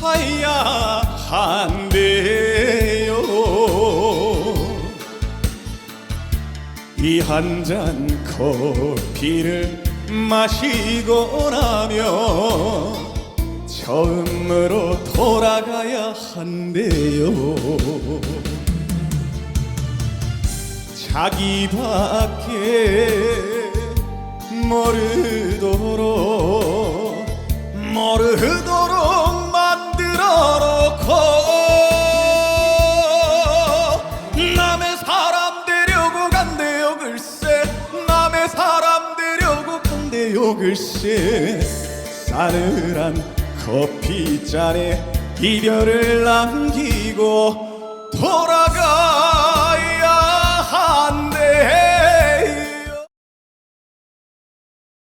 타야 한대요. 이 한 잔 커피를 마시고 나면 처음으로 돌아가야 한대요. 자기밖에 모르도록 모르도록 간대요 글쎄 싸늘한 커피잔에 이별을 남기고 돌아가